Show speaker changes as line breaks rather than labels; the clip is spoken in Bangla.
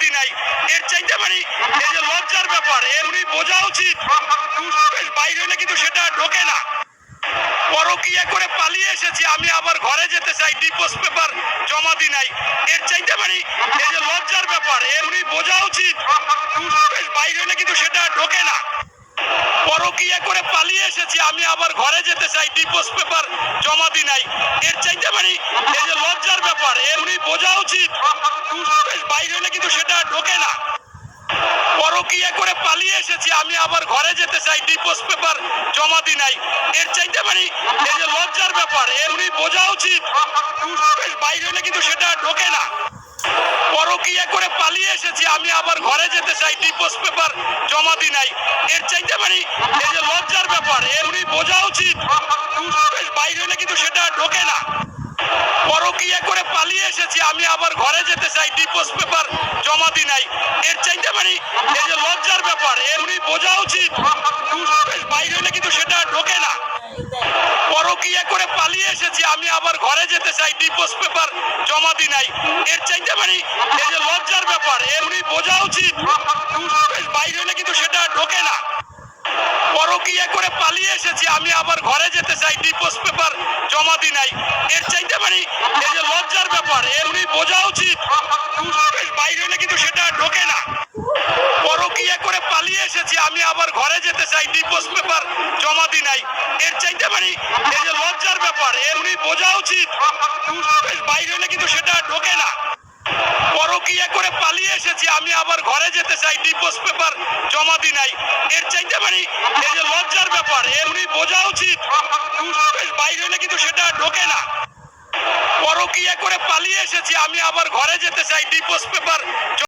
দি নাই। এর চাইতে মানে এই যে লজ্জার ব্যাপার, এমনি বোঝা উচিত। বাইরে হলে কিন্তু সেটা ঢোকে না। পরকিয়া করে পালিয়ে এসেছি, আমি আবার ঘরে যেতে চাই ডিপোজ পেপার জমা দি নাই। এর চাইতে মানে এই যে লজ্জার ব্যাপার, এমনি বোঝা উচিত। বাইরে হলে কিন্তু সেটা ঢোকে না। পরকিয়া করে পালিয়ে এসেছি, আমি আবার ঘরে যেতে চাই ডিপোজ পেপার জমা দি নাই। এর চাইতে মানে এই যে লজ্জার ব্যাপার এমনি বোঝা উচিত বেশ বাইরে হলে কিন্তু সেটা ঢোকে না। পরকিয়া করে পালিয়ে এসেছি, আমি আবার ঘরে যেতে চাই ডিপোজ পেপার জমা দি নাই। এর চাইতে মানে এই যে লজ্জার ব্যাপার, এমনি বোঝা উচিত বাইরে হলে কিন্তু সেটা ঢোকে না। পরকিয়া করে পালিয়ে এসেছি, আমি আবার ঘরে যেতে চাই ডিপোজ পেপার জমা দি নাই। এর চাইতে মানে এই যে লজ্জার ব্যাপার, এমনি বোঝা উচিত বাইরে হলে কিন্তু সেটা ঢোকে না। পরকিয়া করে পালিয়ে এসেছি। আমি আবার ঘরে যেতে চাই ডিপোজ পেপার জমা দি নাই। এর চাইতে মানে এই যে লজ্জার ব্যাপার, এমনি বোঝা উচিত। বাইরে হলে কিন্তু সেটা ঢোকে না। পরকিয়া করে পালিয়ে এসেছি, আমি আবার ঘরে যেতে চাই ডিপোজ পেপার জমা দি নাই। এর চাইতে মানে এই যে লজ্জার ব্যাপার, এমনি বোঝা উচিত। বাইরে হলে কিন্তু সেটা ঢোকে না। পরকিয়া করে পালিয়ে এসেছি, আমি আবার ঘরে যেতে চাই ডিপোজ পেপার জমা দি নাই। এর চাইতে মানে এই যে লজ্জার ব্যাপার এমনি বোঝা উচিত বেশ বাইরে হলে কিন্তু সেটা ঢোকে না পরকিয়া করে পালিয়ে এসেছি আবার ঘরে যেতে চাই ডিপোজ পেপার জমা দি নাই। এর চাইতে মানে এই যে লজ্জার ব্যাপার এমনি বোঝা উচিত। বাইরে হলে কিন্তু সেটা ঢোকে না। পরকিয়া করে পালিয়ে এসেছি, আমি আবার ঘরে যেতে চাই ডিপোজ পেপার জমা দি নাই। এর চাইতে মানে এই যে লজ্জার ব্যাপার এমনি বোঝা উচিত। বাইরে হলে কিন্তু সেটা ঢোকে না। পরকিয়া করে পালিয়ে এসেছি, আমি আবার ঘরে যেতে চাই ডিপোজ পেপার